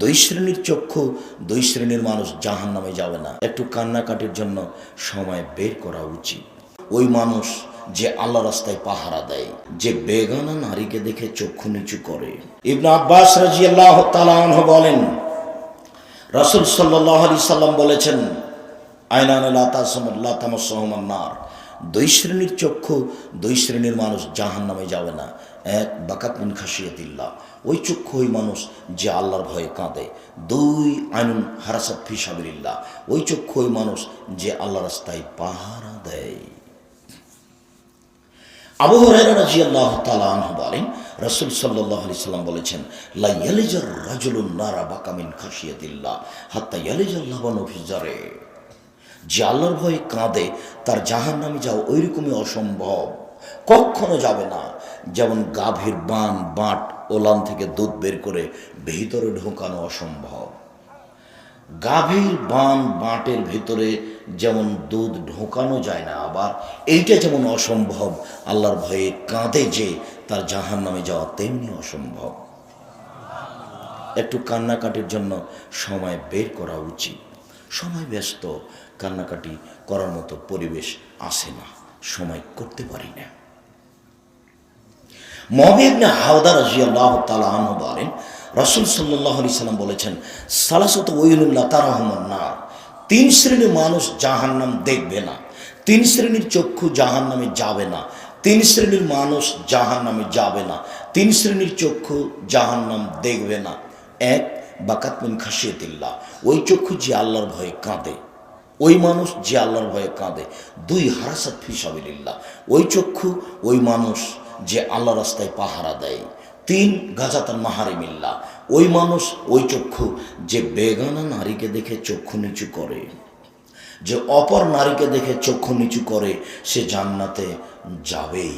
দুই শ্রেণির চক্ষু, দুই শ্রেণির মানুষ জাহান নামে যাবে না। একটু কান্নাকাটির জন্য সময় বের করা উচিত। ওই মানুষ যে আল্লাহ রাস্তায় পাহারা দেয়, যে বেগানা নারীকে দেখে চক্ষু নিচু করে। ইবনা আব্বাস রাজি আল্লাহ বলেন, রাসুল সাল্লাহ আলি সাল্লাম বলেছেন, আইনান নার দুই শ্রেণির চক্ষু, দুই শ্রেণির মানুষ জাহান নামে যাবে না। এক, বাকাত মিন খাসিয়াতিল্লাহ ওই চক্ষু ওই মানুষ যে আল্লাহর ভয়ে কাঁদে। দুই, আইনুন হারাসাত ফিসাবিল্লাহ ওই চক্ষু ওই মানুষ যে আল্লাহ রাস্তায় পাহারা দেয়। আবু হুরায়রা রাদিয়াল্লাহু তাআলা আনহু বলেন, রাসূল বলেছেন, লা মিন হাত্তা যে আল্লাহর ভয়ে কাঁদে, তার জাহান্নামে যাওয়া ওইরকমই অসম্ভব। কখনো যাবে না। যেমন গাভীর বান, বাঁট, ওলান থেকে দুধ বের করে ভিতরে ঢোকানো অসম্ভব। গাভীর বান, বাঁটের ভিতরে যেমন দুধ ঢোকানো যায় না আবার, এইটা যেমন অসম্ভব, আল্লাহর ভয়ে কাঁদে যে তার জাহান নামে যাওয়া তেমনি অসম্ভব। একটু কান্নাকাটির জন্য সময় বের করা উচিত। সময় ব্যস্ত, কান্নাকাটি করার মতো পরিবেশ আসে না, সময় করতে পারি না। মহাবিবনে হাওদা রাজিয়াল্লাহ তালা আনহু বলেন, রসুল সাল্লাহ আলি সাল্লাম বলেছেন, সালাসত ওইনুল্লাহ তারাহমান না তিন শ্রেণির মানুষ জাহান্নাম দেখবে না, তিন শ্রেণির চক্ষু জাহান্নামে যাবে না, তিন শ্রেণির মানুষ জাহান্নামে যাবে না, তিন শ্রেণির চক্ষু জাহান্নাম দেখবে না। এক বাকাতমিন খাসিয়তিল্লাহ ওই চক্ষু যে আল্লাহর ভয়ে কাঁদে, ওই মানুষ যে আল্লাহর ভয়ে কাঁদে, দুই হারাসাত ফিসাবিল্লাহ ওই চক্ষু ওই মানুষ যে আল্লাহ রাস্তায় পাহারা দেয়। তিন গাজাতান মাহারিমিল্লা ওই মানুষ ওই চক্ষু যে বেগানা নারীকে দেখে চক্ষু নিচু করে, যে অপর নারীকে দেখে চক্ষু নিচু করে, সে জান্নাতে যাবেই।